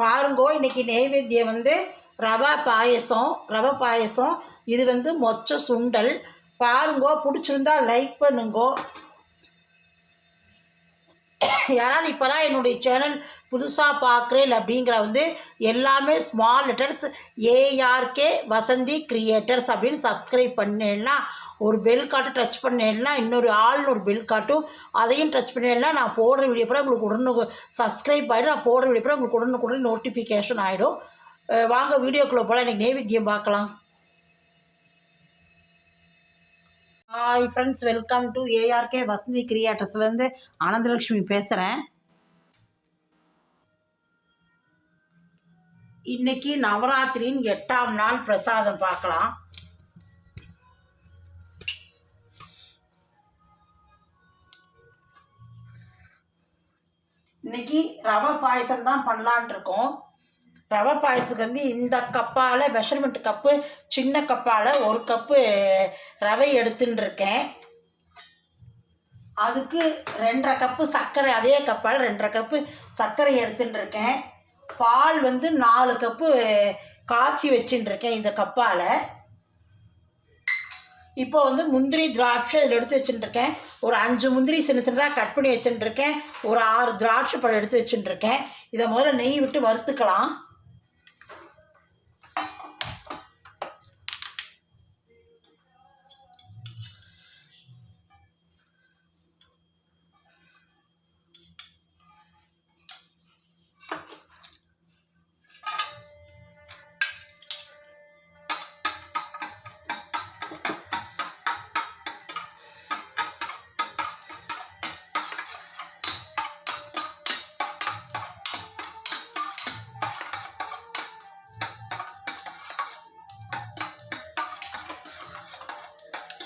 பாருங்கோ இன்னைக்கு நெய்வேத்தியம் வந்து ரவா பாயசம் ரவா பாயசம். இது வந்து மொச்ச சுண்டல். பாருங்கோ பிடிச்சிருந்தா லைக் பண்ணுங்கோ. யாராவது இப்போ தான் என்னுடைய சேனல் புதுசாக பார்க்குறேன் அப்படிங்கிற வந்து எல்லாமே small letters ARK Vasanthi creators அப்படின்னு சப்ஸ்கிரைப் பண்ணேன்னா ஒரு பெல் காட்டு டச் பண்ணேன்னா இன்னொரு ஆள்னு ஒரு பெல் காட்டும் அதையும் டச் பண்ணேன்னா நான் போடுற வீடியோ கூட உங்களுக்கு உடனே சப்ஸ்கிரைப் ஆகிடும் நான் போடுற வீடியோ கூட உங்களுக்கு உடனுக்குடன் நோட்டிஃபிகேஷன் ஆகிடும் வாங்க வீடியோக்குள்ளே போல் எனக்கு நெய்வேத்தியம் பார்க்கலாம். Hi friends welcome to ARK Vasanthi கிரியேட்டர்ஸ்லேருந்து Anandalakshmi பேசுகிறேன் இன்னைக்கு நவராத்திரியின் எட்டாம் நாள் பிரசாதம் பார்க்கலாம். இன்னைக்கு ரவை பாயசம் தான் பண்ணலான் இருக்கோம். ரவை பாயசத்துக்கு வந்து இந்த கப்பால் மெஷர்மெண்ட் கப்பு சின்ன கப்பால் ஒரு கப்பு ரவை எடுத்துன்னு இருக்கேன். அதுக்கு ரெண்டரை கப்பு சர்க்கரை அதே கப்பால் ரெண்டரை கப்பு சர்க்கரை எடுத்துன்னு இருக்கேன். பால் வந்து நாலு கப்பு காய்ச்சி வச்சுட்டுருக்கேன் இந்த கப்பால். இப்போ வந்து முந்திரி திராட்சை இதில் எடுத்து வச்சுட்டுருக்கேன். ஒரு அஞ்சு முந்திரி சின்ன சின்னதாக கட் பண்ணி வச்சுட்டுருக்கேன். ஒரு ஆறு திராட்சை பழம் எடுத்து வச்சுட்டுருக்கேன். இதை முதல்ல நெய் விட்டு வறுத்துக்கலாம்.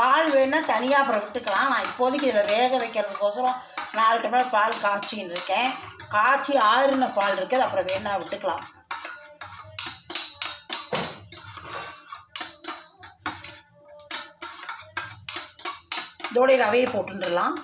பால் வேணால் தனியாக அப்புறம் விட்டுக்கலாம். நான் இப்போதைக்கு இதில் வேக வைக்கிறதுக்கோசரம் நாலு டம்ளர் பால் காய்ச்சின்னு இருக்கேன். காய்ச்சி ஆறுன பால் இருக்குது அது அப்புறம் வேணா விட்டுக்கலாம். இதோடைய ரவையை போட்டுடலாம்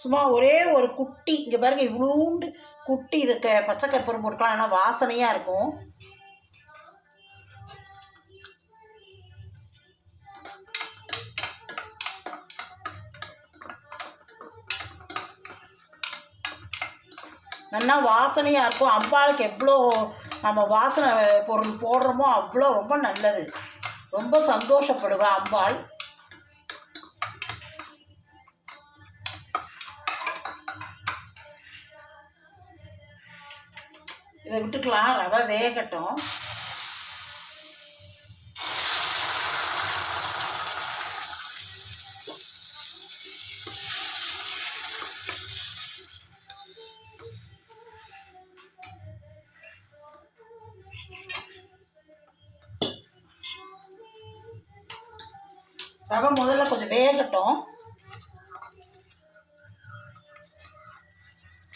சும்மா ஒரே ஒரு குட்டி இங்கே பாருங்க இவ்வளோண்டு குட்டி இதுக்கு பச்சை கற்பூரம் போட்டுக்கலாம் ஆனால் வாசனையாக இருக்கும். நல்லா வாசனையாக இருக்கும். அம்பாளுக்கு எவ்வளோ நம்ம வாசனை பொருள் போடுறோமோ அவ்வளோ ரொம்ப நல்லது. ரொம்ப சந்தோஷப்படுவேன் அம்பாள். இதை விட்டுக்கலாம். ரவை வேகட்டும். ரவை முதல்ல கொஞ்சம் வேகட்டும்.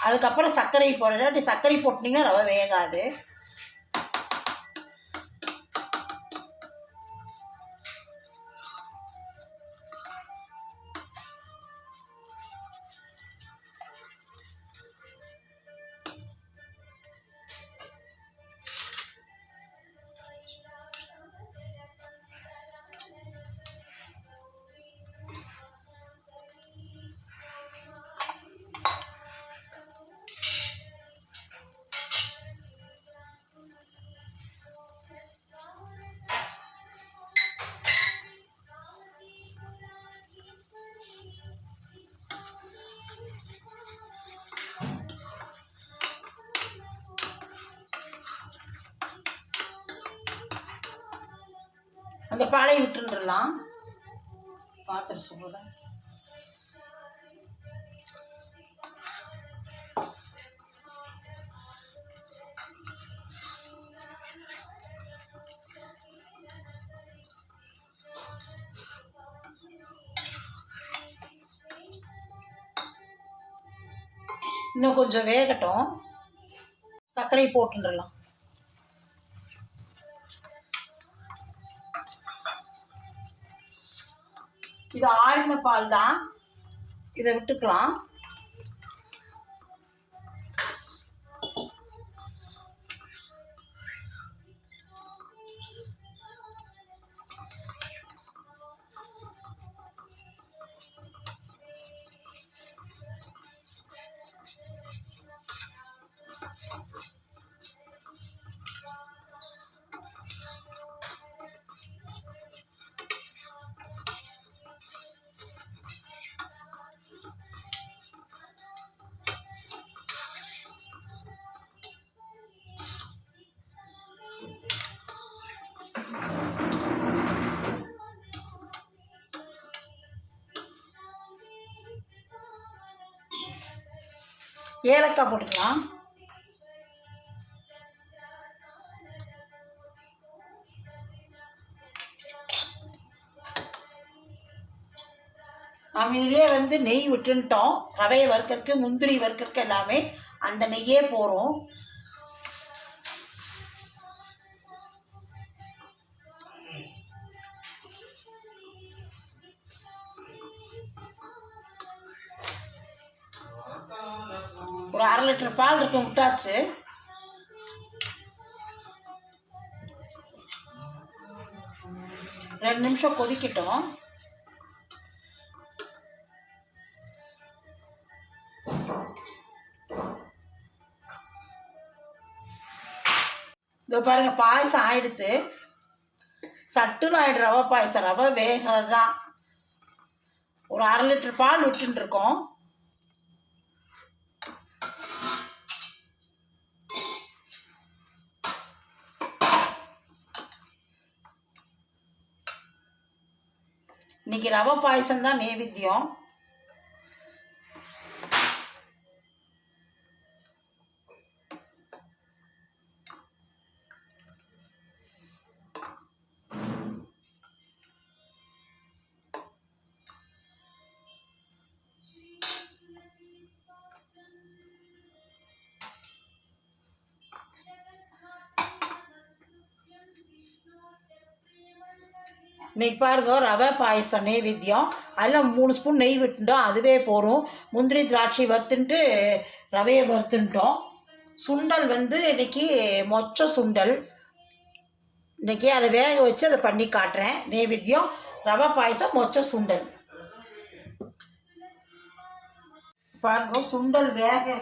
அதுக்கப்புறம் சர்க்கரை போடுற சர்க்கரை போட்டிங்கன்னா ரவை வேகாது. அந்த பாலை விட்டுருந்துடலாம். பாத்திரம் சொல்லுதான் இன்னும் கொஞ்சம் வேகட்டும். சர்க்கரை போட்டுடலாம் இது ஆறின பால் தான் இதை விட்டுக்கலாம். ஏலக்காய் போட்டுக்கலாம். நம்ம இதிலே வந்து நெய் விட்டுன்ட்டோம். ரவையை வறுக்கறக்கு முந்திரி வறுக்கறதுக்கு எல்லாமே அந்த நெய்யே போகிறோம் ஒரு அரை லிட்டர் பால் இருக்கும் விட்டாச்சு ரெண்டு நிமிஷம் கொதிக்கட்டும். இதோ பாருங்க பாயசம் ஆயிடுத்து. சட்டுன்னு ஆயிடு ரவை பாயசம். ரவை வேகிறது தான் ஒரு அரை லிட்டர் பால் விட்டுன்னு இன்னைக்கு ரவை பாயசம் தான் நைவேத்தியம். இன்றைக்கி பாருங்க ரவை பாயசம் நெய்வேத்தியம் அதில் மூணு ஸ்பூன் நெய் விட்டுட்டோம் அதுவே போகும் முந்திரி திராட்சை வறுத்துன்ட்டு ரவையை வறுத்துன்ட்டோம் சுண்டல் வந்து இன்னைக்கு மொச்ச சுண்டல். இன்னைக்கு அதை வேக வச்சு அதை பண்ணி காட்டுறேன். நெய்வேத்தியம் ரவை பாயசம் மொச்ச சுண்டல். பாருங்க சுண்டல் வேக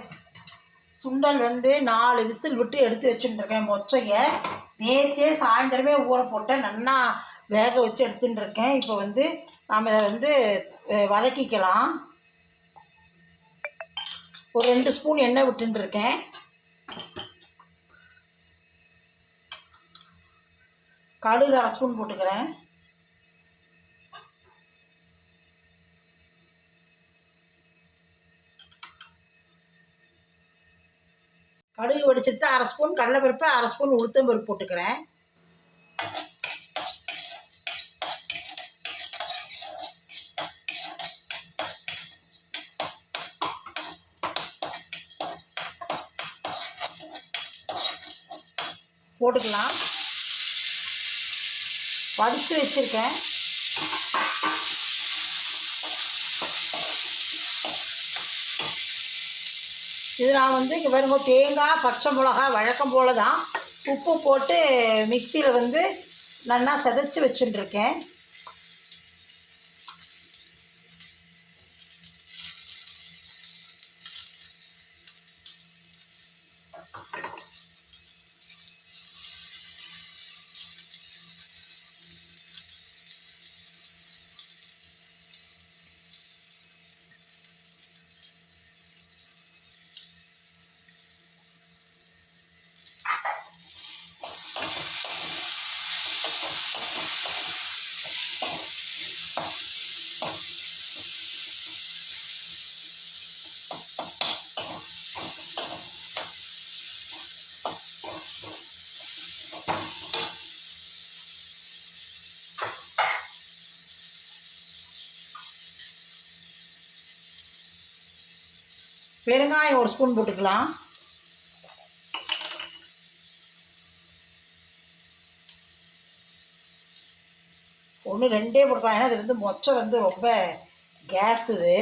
சுண்டல் வந்து நாலு விசில் விட்டு எடுத்து வச்சுட்டுருக்கேன் மொச்சையை. நேற்றே சாயந்தரமே ஊற போட்டேன். நல்லா வேக வச்சு எடுத்துகிட்டு இருக்கேன் இப்போ வந்து நாம் இதை வந்து வதக்கிக்கலாம். ஒரு ரெண்டு ஸ்பூன் எண்ணெய் விட்டுட்டு இருக்கேன் கடுகு அரை ஸ்பூன் போட்டுக்கிறேன். கடுகு வெடிச்சிட்டு அரை ஸ்பூன் கடலைப்பருப்பு அரை ஸ்பூன் உளுத்தம்பருப்பு போட்டுக்கிறேன். போட்டுக்கலாம். வதக்கி வச்சுருக்கேன். இது நான் வந்து இங்கே பாருங்க தேங்காய் பச்சை மிளகா வழக்கம் போல் தான் உப்பு போட்டு மிக்சியில் வந்து நல்லா செதைச்சி வச்சுட்டுருக்கேன். பெருங்காயம் ஒரு ஸ்பூன் போட்டுக்கலாம். ஒன்று ரெண்டே போட்டுக்கலாம். ஏன்னா இது வந்து மொச்சை வந்து ரொம்ப கேஸ் இது.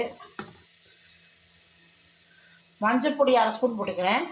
மஞ்சள் பொடி அரை ஸ்பூன் போட்டுக்கிறேன்.